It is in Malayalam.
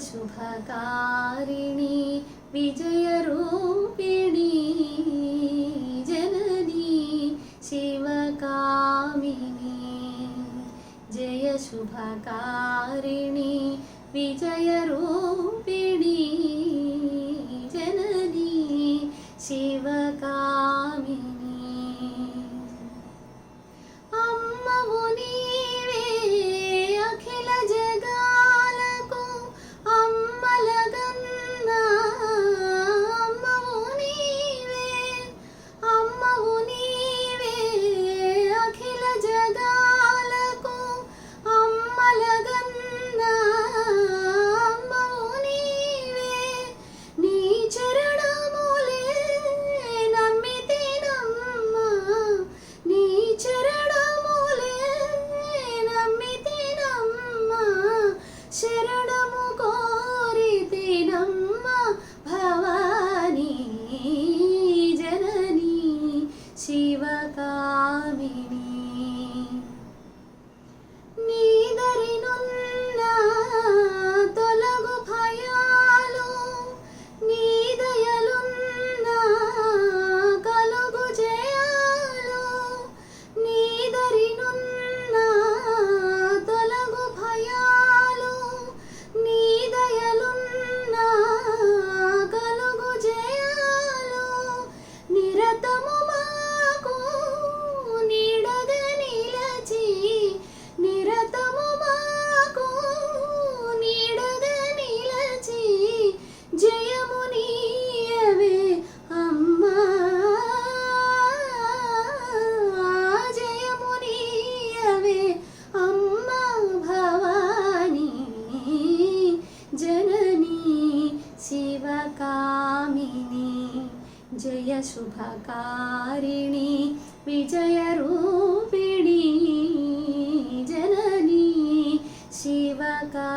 സർവശുഭകാരിണി വിജയരൂപിണി ജനനി ശിവകാമിനി. ജയ ശുഭകാരിണി വിജയ शुभकारिणी विजयरूपिणी जननी शिवका